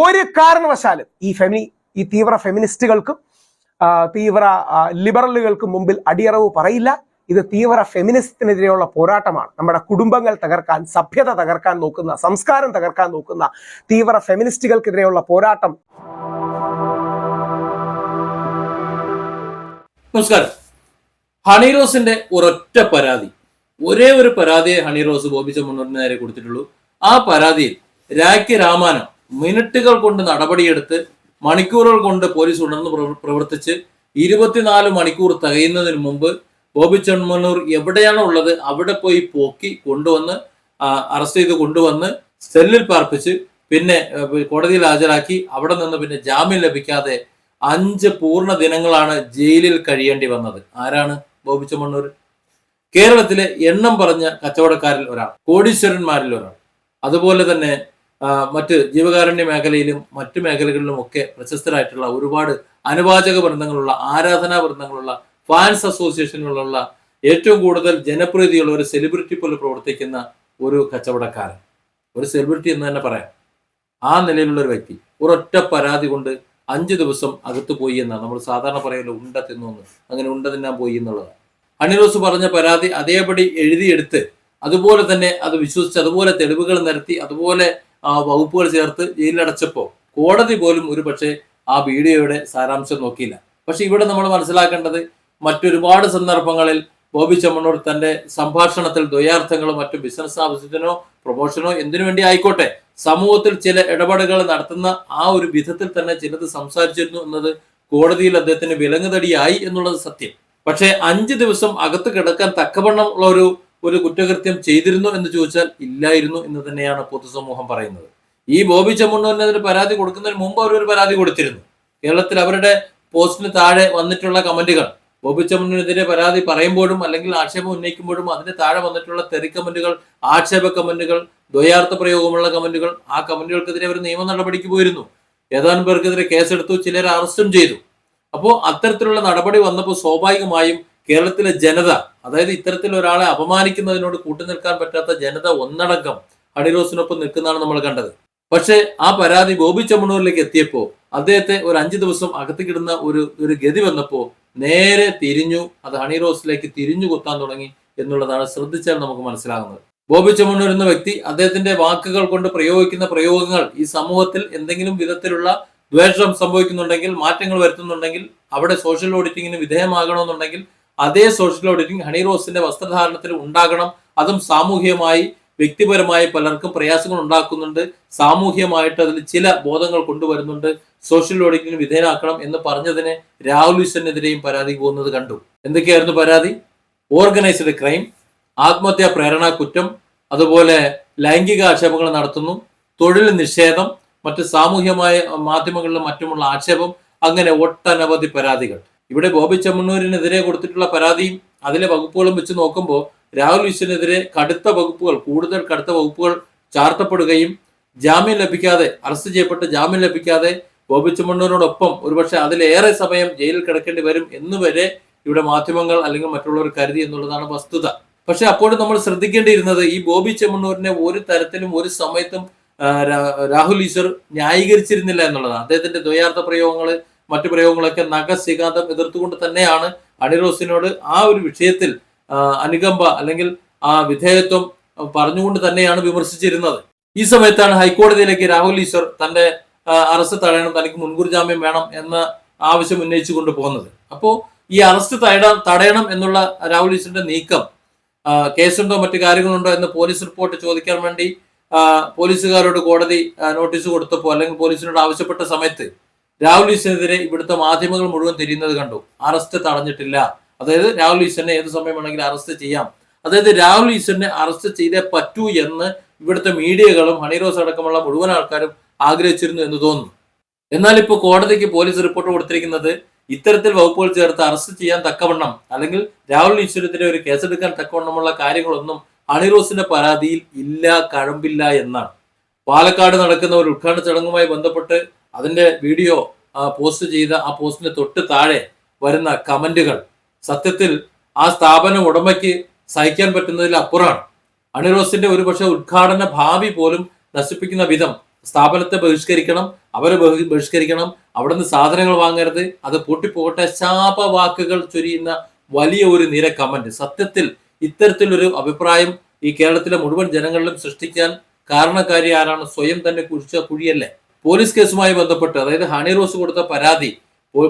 ഒരു കാരണവശാലും ഈ ഫെമിനി ഈ തീവ്ര ഫെമിനിസ്റ്റുകൾക്കും തീവ്ര ലിബറലുകൾക്കും മുമ്പിൽ അടിയറവ് പറയില്ല. ഇത് തീവ്ര ഫെമിനിസത്തിനെതിരെയുള്ള പോരാട്ടമാണ്. നമ്മുടെ കുടുംബങ്ങൾ തകർക്കാൻ സഭ്യത തകർക്കാൻ നോക്കുന്ന സംസ്കാരം തകർക്കാൻ നോക്കുന്ന തീവ്ര ഫെമിനിസ്റ്റുകൾക്കെതിരെയുള്ള പോരാട്ടം. നമസ്കാരം. ഹണിറോസിന്റെ ഒരൊറ്റ പരാതി. ഒരേ ഒരു പരാതിയെ ഹണിറോസ് ബോബി ചെമ്മണ്ണൂരിന് നേരെ കൊടുത്തിട്ടുള്ളൂ. ആ പരാതിയിൽ രാഖി രാമാനം മിനിറ്റുകൾ കൊണ്ട് നടപടിയെടുത്ത് മണിക്കൂറുകൾ കൊണ്ട് പോലീസ് ഉണർന്ന് പ്രവർത്തിച്ച് ഇരുപത്തിനാല് മണിക്കൂർ തികയുന്നതിന് മുമ്പ് ബോബി ചെണ്മനൂർ എവിടെയാണോ ഉള്ളത് അവിടെ പോയി പോക്കി കൊണ്ടുവന്ന് അറസ്റ്റ് ചെയ്ത് കൊണ്ടുവന്ന് സെല്ലിൽ പാർപ്പിച്ച് പിന്നെ കോടതിയിൽ ഹാജരാക്കി. അവിടെ നിന്ന് പിന്നെ ജാമ്യം ലഭിക്കാതെ അഞ്ച് പൂർണ ദിനങ്ങളാണ് ജയിലിൽ കഴിയേണ്ടി വന്നത്. ആരാണ് ബോബി ചെമ്മണ്ണൂർ കേരളത്തിലെ എണ്ണം പറഞ്ഞ കച്ചവടക്കാരിൽ ഒരാൾ കോടീശ്വരന്മാരിൽ ഒരാൾ. അതുപോലെ തന്നെ മറ്റ് ജീവകാരുണ്യ മേഖലയിലും മറ്റ് മേഖലകളിലും ഒക്കെ പ്രശസ്തരായിട്ടുള്ള ഒരുപാട് അനുവാചക വൃന്ദങ്ങളുള്ള ആരാധനാ വൃന്ദങ്ങളുള്ള ഫാൻസ് അസോസിയേഷനുകളുള്ള ഏറ്റവും കൂടുതൽ ജനപ്രീതിയുള്ള ഒരു സെലിബ്രിറ്റി പോലെ പ്രവർത്തിക്കുന്ന ഒരു കച്ചവടക്കാരൻ. ഒരു സെലിബ്രിറ്റി എന്ന് തന്നെ പറയാം. ആ നിലയിലുള്ള ഒരു വ്യക്തി ഒരൊറ്റ പരാതി കൊണ്ട് അഞ്ച് ദിവസം അകത്ത് പോയി എന്നാണ് നമ്മൾ സാധാരണ പറയല്ലോ ഉണ്ട തിന്നു എന്ന്. അങ്ങനെ ഉണ്ട തിന്നാൻ പോയി എന്നുള്ളതാണ്. ഹണിറോസ് പറഞ്ഞ പരാതി അതേപടി എഴുതിയെടുത്ത് അതുപോലെ തന്നെ അത് വിശ്വസിച്ച് അതുപോലെ തെളിവുകൾ നിരത്തി അതുപോലെ ആ വകുപ്പുകൾ ചേർത്ത് ജയിലിലടച്ചപ്പോൾ കോടതി പോലും ഒരു പക്ഷേ ആ വീഡിയോയുടെ സാരാംശം നോക്കിയില്ല. പക്ഷെ ഇവിടെ നമ്മൾ മനസ്സിലാക്കേണ്ടത് മറ്റൊരുപാട് സന്ദർഭങ്ങളിൽ ബോബി ചെമ്മണ്ണൂർ തന്റെ സംഭാഷണത്തിൽ ദ്വയാർത്ഥങ്ങളോ മറ്റു ബിസിനസ് ആവശ്യത്തിനോ പ്രൊമോഷനോ എന്തിനു വേണ്ടി ആയിക്കോട്ടെ സമൂഹത്തിൽ ചില ഇടപെടലുകൾ നടത്തുന്ന ആ ഒരു വിധത്തിൽ തന്നെ ചിലത് സംസാരിച്ചിരുന്നു എന്നത് കോടതിയിൽ അദ്ദേഹത്തിന് വിലങ്ങുതടിയായി എന്നുള്ളത് സത്യം. പക്ഷേ അഞ്ച് ദിവസം അകത്ത് കിടക്കാൻ തക്കവണ്ണം ഉള്ള ഒരു ഒരു കുറ്റകൃത്യം ചെയ്തിരുന്നു എന്ന് ചോദിച്ചാൽ ഇല്ലായിരുന്നു എന്ന് തന്നെയാണ് പൊതുസമൂഹം പറയുന്നത്. ഈ ബോബി ചെമ്മണ്ണൂരിനെതിരെ പരാതി കൊടുക്കുന്നതിന് മുമ്പ് അവർ ഒരു പരാതി കൊടുത്തിരുന്നു. കേരളത്തിൽ അവരുടെ പോസ്റ്റിന് താഴെ വന്നിട്ടുള്ള കമന്റുകൾ ബോബി ചെമ്മണ്ണൂരിനെതിരെ പരാതി പറയുമ്പോഴും അല്ലെങ്കിൽ ആക്ഷേപം ഉന്നയിക്കുമ്പോഴും അതിന് താഴെ വന്നിട്ടുള്ള തെറി കമന്റുകൾ ആക്ഷേപ കമന്റുകൾ ദ്വയാർത്ഥ പ്രയോഗമുള്ള കമന്റുകൾ ആ കമന്റുകൾക്കെതിരെ അവർ നിയമ നടപടിക്ക് പോയിരുന്നു. ഏതാനും പേർക്കെതിരെ കേസെടുത്തു ചിലരെ അറസ്റ്റും ചെയ്തു. അപ്പോൾ അത്തരത്തിലുള്ള നടപടി വന്നപ്പോൾ സ്വാഭാവികമായും കേരളത്തിലെ ജനത അതായത് ഇത്തരത്തിൽ ഒരാളെ അപമാനിക്കുന്നതിനോട് കൂട്ടുനിൽക്കാൻ പറ്റാത്ത ജനത ഒന്നടങ്കം അണിറോസിനൊപ്പം നിൽക്കുന്നതാണ് നമ്മൾ കണ്ടത്. പക്ഷേ ആ പരാതി ബോബി ചമ്മണൂരിലേക്ക് എത്തിയപ്പോൾ അദ്ദേഹത്തെ ഒരു അഞ്ചു ദിവസം അകത്ത് കിടുന്ന ഒരു ഒരു ഗതി വന്നപ്പോൾ നേരെ തിരിഞ്ഞു അത് ഹണിറോസിലേക്ക് തിരിഞ്ഞു കുത്താൻ തുടങ്ങി എന്നുള്ളതാണ് ശ്രദ്ധിച്ചാൽ നമുക്ക് മനസ്സിലാകുന്നത്. ബോബി ചെമ്മണ്ണൂർ എന്ന വ്യക്തി അദ്ദേഹത്തിന്റെ വാക്കുകൾ കൊണ്ട് പ്രയോഗിക്കുന്ന പ്രയോഗങ്ങൾ ഈ സമൂഹത്തിൽ എന്തെങ്കിലും വിധത്തിലുള്ള ദ്വേഷം സംഭവിക്കുന്നുണ്ടെങ്കിൽ മാറ്റങ്ങൾ വരുത്തുന്നുണ്ടെങ്കിൽ അവിടെ സോഷ്യൽ ഓഡിറ്റിങ്ങിന് വിധേയമാകണമെന്നുണ്ടെങ്കിൽ അതേ സോഷ്യൽ ഓഡിറ്റിംഗ് ഹണി റോസിന്റെ വസ്ത്രധാരണത്തിൽ ഉണ്ടാകണം. അതും സാമൂഹികമായി വ്യക്തിപരമായി പലർക്കും പ്രയാസങ്ങൾ ഉണ്ടാക്കുന്നുണ്ട്. സാമൂഹികമായിട്ട് അതിൽ ചില ബോധങ്ങൾ കൊണ്ടുവരുന്നുണ്ട്. സോഷ്യൽ ഓഡിറ്റിന് വിധേയനാക്കണം എന്ന് പറഞ്ഞതിന് രാഹുൽ ഈശ്വരനെതിരെയും പരാതി പോകുന്നത് കണ്ടു. എന്തൊക്കെയായിരുന്നു പരാതി? ഓർഗനൈസ്ഡ് ക്രൈം ആത്മഹത്യാ പ്രേരണ കുറ്റം അതുപോലെ ലൈംഗിക ആക്ഷേപങ്ങൾ നടത്തുന്നു തൊഴിൽ നിഷേധം മറ്റ് സാമൂഹ്യമായ മാധ്യമങ്ങളിലും മറ്റുമുള്ള ആക്ഷേപം അങ്ങനെ ഒട്ടനവധി പരാതികൾ. ഇവിടെ ബോബി ചെമ്മണ്ണൂരിനെതിരെ കൊടുത്തിട്ടുള്ള പരാതിയും അതിലെ വകുപ്പുകളും വെച്ച് നോക്കുമ്പോൾ രാഹുൽ ഈശ്വരനെതിരെ കടുത്ത വകുപ്പുകൾ കൂടുതൽ കടുത്ത വകുപ്പുകൾ ചാർത്തപ്പെടുകയും ജാമ്യം ലഭിക്കാതെ അറസ്റ്റ് ചെയ്യപ്പെട്ട് ജാമ്യം ലഭിക്കാതെ ബോബി ചെമ്മണ്ണൂരിനോടൊപ്പം ഒരുപക്ഷെ അതിലേറെ സമയം ജയിലിൽ കിടക്കേണ്ടി വരും എന്ന് വരെ ഇവിടെ മാധ്യമങ്ങൾ അല്ലെങ്കിൽ മറ്റുള്ളവർ കരുതി എന്നുള്ളതാണ് വസ്തുത. പക്ഷെ അപ്പോഴും നമ്മൾ ശ്രദ്ധിക്കേണ്ടിയിരുന്നത് ഈ ബോബി ചെമ്മണ്ണൂരിനെ ഒരു തരത്തിലും ഒരു സമയത്തും രാഹുൽ ഈശ്വർ ന്യായീകരിച്ചിരുന്നില്ല എന്നുള്ളതാണ്. അദ്ദേഹത്തിന്റെ ദ്വയാർത്ഥ പ്രയോഗങ്ങൾ മറ്റു പ്രയോഗങ്ങളൊക്കെ നഖശികാന്തം എതിർത്തുകൊണ്ട് തന്നെയാണ് അണിറോസിനോട് ആ ഒരു വിഷയത്തിൽ അനുകമ്പ അല്ലെങ്കിൽ ആ വിധേയത്വം പറഞ്ഞുകൊണ്ട് തന്നെയാണ് വിമർശിച്ചിരുന്നത്. ഈ സമയത്താണ് ഹൈക്കോടതിയിലേക്ക് രാഹുൽ ഈശ്വർ തന്റെ അറസ്റ്റ് തടയണം തനിക്ക് മുൻകൂർ ജാമ്യം വേണം എന്ന ആവശ്യം ഉന്നയിച്ചു കൊണ്ട് പോകുന്നത്. അപ്പോൾ ഈ അറസ്റ്റ് തടയണം തടയണം എന്നുള്ള രാഹുൽ ഈശ്വറിന്റെ നീക്കം കേസുണ്ടോ മറ്റു കാര്യങ്ങളുണ്ടോ എന്ന് പോലീസ് റിപ്പോർട്ട് ചോദിക്കാൻ വേണ്ടി പോലീസുകാരോട് കോടതി നോട്ടീസ് കൊടുത്തപ്പോൾ അല്ലെങ്കിൽ പോലീസിനോട് ആവശ്യപ്പെട്ട സമയത്ത് രാഹുൽ ഈശ്വരനെതിരെ ഇവിടുത്തെ മാധ്യമങ്ങൾ മുഴുവൻ തിരിയുന്നത് കണ്ടു. അറസ്റ്റ് തടഞ്ഞിട്ടില്ല. അതായത് രാഹുൽ ഈശ്വരനെ ഏത് സമയം വേണമെങ്കിലും അറസ്റ്റ് ചെയ്യാം. അതായത് രാഹുൽ ഈശ്വരനെ അറസ്റ്റ് ചെയ്തേ പറ്റൂ എന്ന് ഇവിടുത്തെ മീഡിയകളും ഹണിറോസ് അടക്കമുള്ള മുഴുവൻ ആൾക്കാരും ആഗ്രഹിച്ചിരുന്നു എന്ന് തോന്നുന്നു. എന്നാൽ ഇപ്പോൾ കോടതിക്ക് പോലീസ് റിപ്പോർട്ട് കൊടുത്തിരിക്കുന്നത് ഇത്തരത്തിൽ വകുപ്പുകൾ ചേർത്ത് അറസ്റ്റ് ചെയ്യാൻ തക്കവണ്ണം അല്ലെങ്കിൽ രാഹുൽ ഈശ്വരത്തിനെ ഒരു കേസെടുക്കാൻ തക്കവണ്ണമുള്ള കാര്യങ്ങളൊന്നും ഹണിറോസിന്റെ പരാതിയിൽ ഇല്ല കഴമ്പില്ല എന്നാണ്. പാലക്കാട് നടക്കുന്ന ഒരു ഉദ്ഘാടന ചടങ്ങുമായി ബന്ധപ്പെട്ട് അതിന്റെ വീഡിയോ പോസ്റ്റ് ചെയ്ത ആ പോസ്റ്റിന് തൊട്ട് താഴെ വരുന്ന കമന്റുകൾ സത്യത്തിൽ ആ സ്ഥാപന ഉടമയ്ക്ക് സഹിക്കാൻ പറ്റുന്നതിൽ അപ്പുറമാണ്. അണിറോസിന്റെ ഒരുപക്ഷെ ഉദ്ഘാടന ഭാവി പോലും നശിപ്പിക്കുന്ന വിധം സ്ഥാപനത്തെ ബഹിഷ്കരിക്കണം അവരെ ബഹി- ബഹിഷ്കരിക്കണം അവിടെ നിന്ന് സാധനങ്ങൾ വാങ്ങരുത് അത് പൊട്ടിപ്പോകട്ടെ ശാപവാക്കുകൾ ചൊരിയുന്ന വലിയ ഒരു നിര കമന്റ്. സത്യത്തിൽ ഇത്തരത്തിലൊരു അഭിപ്രായം ഈ കേരളത്തിലെ മുഴുവൻ ജനങ്ങളിലും സൃഷ്ടിക്കാൻ കാരണക്കാരി ആരാണ് സ്വയം തന്നെ കുഴിച്ച കുഴിയല്ലേ? പോലീസ് കേസുമായി ബന്ധപ്പെട്ട് അതായത് ഹണി റോസ് കൊടുത്ത പരാതി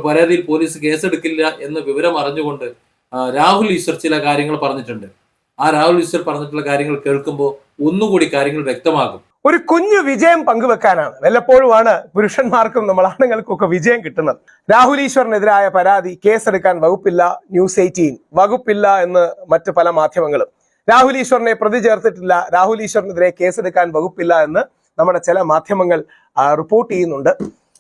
പരാതിയിൽ പോലീസ് കേസെടുക്കില്ല എന്ന വിവരം അറിഞ്ഞുകൊണ്ട് രാഹുൽ ഈശ്വർ ചില കാര്യങ്ങൾ പറഞ്ഞിട്ടുണ്ട്. ആ രാഹുൽ ഈശ്വർ പറഞ്ഞിട്ടുള്ള കാര്യങ്ങൾ കേൾക്കുമ്പോൾ ഒന്നുകൂടി കാര്യങ്ങൾ വ്യക്തമാകും. ഒരു കുഞ്ഞു വിജയം പങ്കുവെക്കാനാണ്. വല്ലപ്പോഴുമാണ് പുരുഷന്മാർക്കും നമ്മൾ ആണുങ്ങൾക്കൊക്കെ വിജയം കിട്ടുന്നത്. രാഹുൽ ഈശ്വറിനെതിരായ പരാതി കേസെടുക്കാൻ വകുപ്പില്ല ന്യൂസ് എയ്റ്റീൻ. വകുപ്പില്ല എന്ന് മറ്റ് പല മാധ്യമങ്ങളും. രാഹുൽ ഈശ്വറിനെ പ്രതി ചേർത്തിട്ടില്ല. രാഹുൽ ഈശ്വറിനെതിരെ കേസെടുക്കാൻ വകുപ്പില്ല എന്ന് നമ്മുടെ ചില മാധ്യമങ്ങൾ റിപ്പോർട്ട് ചെയ്യുന്നുണ്ട്.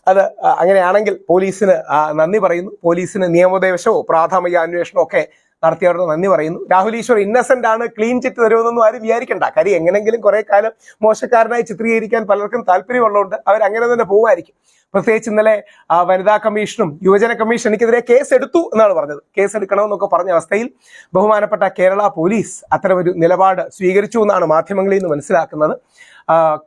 അത് അങ്ങനെയാണെങ്കിൽ പോലീസിന് നന്ദി പറയുന്നു. പോലീസിന് നിയമോപദേശവും പ്രാഥമിക അന്വേഷണവും ഒക്കെ നടത്തിയവരുടെ നന്ദി പറയുന്നു. രാഹുൽ ഈശ്വർ ഇന്നസെന്റ് ആണ് ക്ലീൻ ചിറ്റ് തരുമെന്നൊന്നും ആരും വിചാരിക്കണ്ട. കാര്യം എങ്ങനെങ്കിലും കുറെ കാലം മോശക്കാരനായി ചിത്രീകരിക്കാൻ പലർക്കും താല്പര്യമുള്ളതുകൊണ്ട് അവർ അങ്ങനെ തന്നെ പോകുമായിരിക്കും പ്രത്യേകിച്ച് ഇന്നലെ വനിതാ കമ്മീഷനും യുവജന കമ്മീഷൻ എനിക്കെതിരെ കേസ് എടുത്തു എന്നാണ് പറഞ്ഞത്. കേസ് എടുക്കണമെന്നൊക്കെ പറഞ്ഞ അവസ്ഥയിൽ ബഹുമാനപ്പെട്ട കേരള പോലീസ് അത്തരമൊരു നിലപാട് സ്വീകരിച്ചു എന്നാണ് മാധ്യമങ്ങളിൽ നിന്ന് മനസ്സിലാക്കുന്നത്.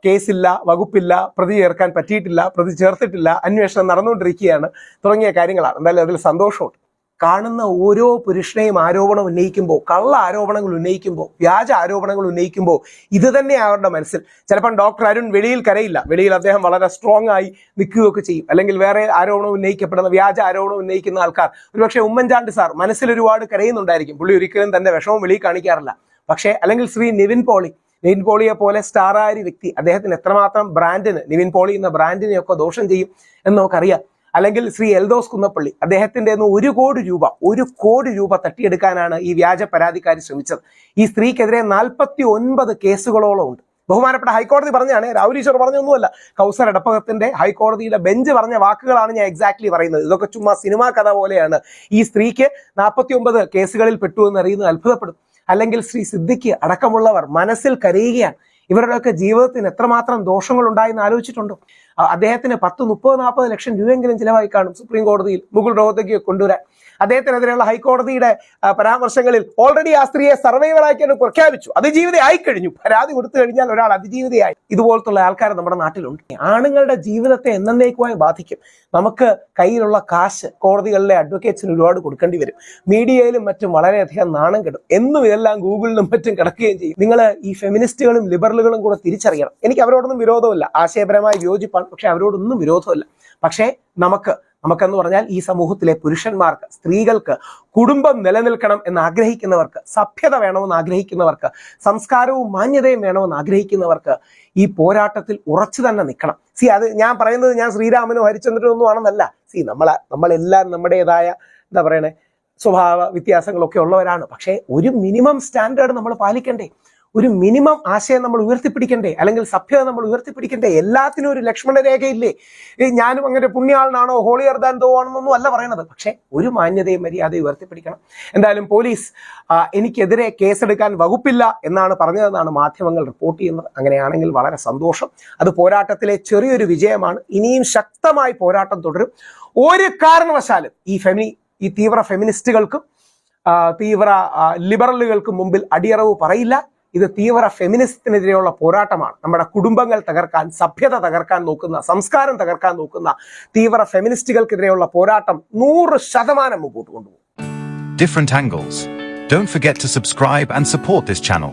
കേസില്ല വകുപ്പില്ല പ്രതി ചേർക്കാൻ പറ്റിയിട്ടില്ല പ്രതി ചേർത്തിട്ടില്ല അന്വേഷണം നടന്നുകൊണ്ടിരിക്കുകയാണ് തുടങ്ങിയ കാര്യങ്ങളാണ്. എന്തായാലും അതിൽ സന്തോഷമുണ്ട്. കാണുന്ന ഓരോ പുരുഷനെയും ആരോപണം ഉന്നയിക്കുമ്പോൾ കള്ള ആരോപണങ്ങൾ ഉന്നയിക്കുമ്പോൾ വ്യാജ ആരോപണങ്ങൾ ഉന്നയിക്കുമ്പോൾ ഇത് തന്നെ അവരുടെ മനസ്സിൽ. ചിലപ്പം ഡോക്ടർ അരുൺ വെളിയിൽ കരയില്ല. വെളിയിൽ അദ്ദേഹം വളരെ സ്ട്രോങ് ആയി നിൽക്കുകയൊക്കെ ചെയ്യും. അല്ലെങ്കിൽ വേറെ ആരോപണം ഉന്നയിക്കപ്പെടുന്ന വ്യാജ ആരോപണം ഉന്നയിക്കുന്ന ആൾക്കാർ. ഒരുപക്ഷെ ഉമ്മൻചാണ്ടി സാർ മനസ്സിൽ ഒരുപാട് കരയുന്നുണ്ടായിരിക്കും. പുള്ളി ഒരിക്കലും തന്റെ വിഷമം വെളിയിൽ കാണിക്കാറില്ല. പക്ഷേ അല്ലെങ്കിൽ ശ്രീ നിവിൻ പോളി. നിവിൻ പോളിയെ പോലെ സ്റ്റാറായ വ്യക്തി അദ്ദേഹത്തിന് എത്രമാത്രം ബ്രാൻഡിന് നിവിൻ പോളി എന്ന ബ്രാൻഡിനെയൊക്കെ ദോഷം ചെയ്യും എന്ന് നമുക്കറിയാം. അല്ലെങ്കിൽ ശ്രീ എൽദോസ് കുന്നപ്പള്ളി അദ്ദേഹത്തിന്റെ ഒരു കോടി രൂപ ഒരു കോടി രൂപ തട്ടിയെടുക്കാനാണ് ഈ വ്യാജ പരാതിക്കാരി ശ്രമിച്ചത്. ഈ സ്ത്രീക്കെതിരെ നാൽപ്പത്തി ഒൻപത് കേസുകളോളം ഉണ്ട്. ബഹുമാനപ്പെട്ട ഹൈക്കോടതി പറഞ്ഞാണ് രാഹുൽ ഈശ്വർ പറഞ്ഞൊന്നുമല്ല കൗസർ എടപ്പകത്തിന്റെ ഹൈക്കോടതിയിലെ ബെഞ്ച് പറഞ്ഞ വാക്കുകളാണ് ഞാൻ എക്സാക്ട്ലി പറയുന്നത്. ഇതൊക്കെ ചുമ്മാ സിനിമാ കഥ പോലെയാണ്. ഈ സ്ത്രീക്ക് നാൽപ്പത്തി ഒമ്പത് കേസുകളിൽ പെട്ടു എന്ന് അറിയുന്നത് അത്ഭുതപ്പെടും. അല്ലെങ്കിൽ ശ്രീ സിദ്ദിഖ് അടക്കമുള്ളവർ മനസ്സിൽ കരയുകയാണ്. ഇവരുടെയൊക്കെ ജീവിതത്തിന് എത്രമാത്രം ദോഷങ്ങൾ ഉണ്ടായെന്ന് ആലോചിച്ചിട്ടുണ്ടോ? അദ്ദേഹത്തിന് പത്ത് മുപ്പത് നാൽപ്പത് ലക്ഷം രൂപയെങ്കിലും ചിലവായി കാണും സുപ്രീം കോടതിയിൽ മുകുൾ റോഹത്തേക്ക് കൊണ്ടുവരാൻ. അദ്ദേഹത്തിനെതിരെയുള്ള ഹൈക്കോടതിയുടെ പരാമർശങ്ങളിൽ ഓൾറെഡി ആ സ്ത്രീയെ സർവൈവറാക്കി പ്രഖ്യാപിച്ചു. അതിജീവിതയായി കഴിഞ്ഞു. പരാതി കൊടുത്തു കഴിഞ്ഞാൽ ഒരാൾ അതിജീവിതയായി. ഇതുപോലത്തുള്ള ആൾക്കാർ നമ്മുടെ നാട്ടിലുണ്ട്. ആണുങ്ങളുടെ ജീവിതത്തെ എന്നേക്കുമായി ബാധിക്കും. നമുക്ക് കയ്യിലുള്ള കാശ് കോടതികളിലെ അഡ്വക്കേറ്റ്സിന് ഒരുപാട് കൊടുക്കേണ്ടി വരും. മീഡിയയിലും മറ്റും വളരെയധികം നാണം കെടും. എന്നും ഇതെല്ലാം ഗൂഗിളിലും മറ്റും കിടക്കുകയും ചെയ്യും. നിങ്ങൾ ഈ ഫെമിനിസ്റ്റുകളും ലിബറലുകളും കൂടെ തിരിച്ചറിയണം. എനിക്ക് അവരോടൊന്നും വിരോധമില്ല. ആശയപരമായി യോജിപ്പാണ്. പക്ഷെ അവരോടൊന്നും വിരോധമില്ല. പക്ഷേ നമുക്ക് നമുക്കെന്ന് പറഞ്ഞാൽ ഈ സമൂഹത്തിലെ പുരുഷന്മാർക്ക് സ്ത്രീകൾക്ക് കുടുംബം നിലനിൽക്കണം എന്ന് ആഗ്രഹിക്കുന്നവർക്ക് സഭ്യത വേണമെന്ന് ആഗ്രഹിക്കുന്നവർക്ക് സംസ്കാരവും മാന്യതയും വേണമെന്ന് ആഗ്രഹിക്കുന്നവർക്ക് ഈ പോരാട്ടത്തിൽ ഉറച്ചു തന്നെ നിൽക്കണം. സി അത് ഞാൻ പറയുന്നത് ഞാൻ ശ്രീരാമനോ ഹരിചന്ദ്രനോ ഒന്നും ആണെന്നല്ല സി നമ്മളെ നമ്മളെല്ലാം നമ്മുടേതായ എന്താ പറയണേ സ്വഭാവ വ്യത്യാസങ്ങളൊക്കെ ഉള്ളവരാണ്. പക്ഷേ ഒരു മിനിമം സ്റ്റാൻഡേർഡ് നമ്മൾ പാലിക്കണ്ടേ? ഒരു മിനിമം ആശയം നമ്മൾ ഉയർത്തിപ്പിടിക്കണ്ടേ? അല്ലെങ്കിൽ സഭ്യത നമ്മൾ ഉയർത്തിപ്പിടിക്കണ്ടേ? എല്ലാത്തിനും ഒരു ലക്ഷ്മണ രേഖയില്ലേ? ഈ ഞാനും അങ്ങനെ പുണ്യാളനാണോ ഹോളി ദാൻ ദോ ആണെന്നൊന്നും അല്ല പറയണത്. പക്ഷേ ഒരു മാന്യതയും മര്യാദയും ഉയർത്തിപ്പിടിക്കണം. എന്തായാലും പോലീസ് എനിക്കെതിരെ കേസെടുക്കാൻ വകുപ്പില്ല എന്നാണ് പറഞ്ഞതെന്നാണ് മാധ്യമങ്ങൾ റിപ്പോർട്ട് ചെയ്യുന്നത്. അങ്ങനെയാണെങ്കിൽ വളരെ സന്തോഷം. അത് പോരാട്ടത്തിലെ ചെറിയൊരു വിജയമാണ്. ഇനിയും ശക്തമായി പോരാട്ടം തുടരും. ഒരു കാരണവശാലും ഈ ഫെമിനി ഈ തീവ്ര ഫെമിനിസ്റ്റുകൾക്കും തീവ്ര ലിബറലുകൾക്കും മുമ്പിൽ അടിയറവ് പറയില്ല. ഇത് തീവ്ര ഫെമിനിസത്തിനെതിരെയുള്ള പോരാട്ടമാണ് നമ്മുടെ കുടുംബങ്ങൾ തകർക്കാൻ സഭ്യത തകർക്കാൻ നോക്കുന്ന സംസ്കാരം തകർക്കാൻ നോക്കുന്ന തീവ്ര ഫെമിനിസ്റ്റുകൾക്കെതിരെയുള്ള പോരാട്ടം നൂറ് ശതമാനം മുമ്പോട്ട് കൊണ്ടുപോകും different angles. Don't forget to subscribe and support this channel.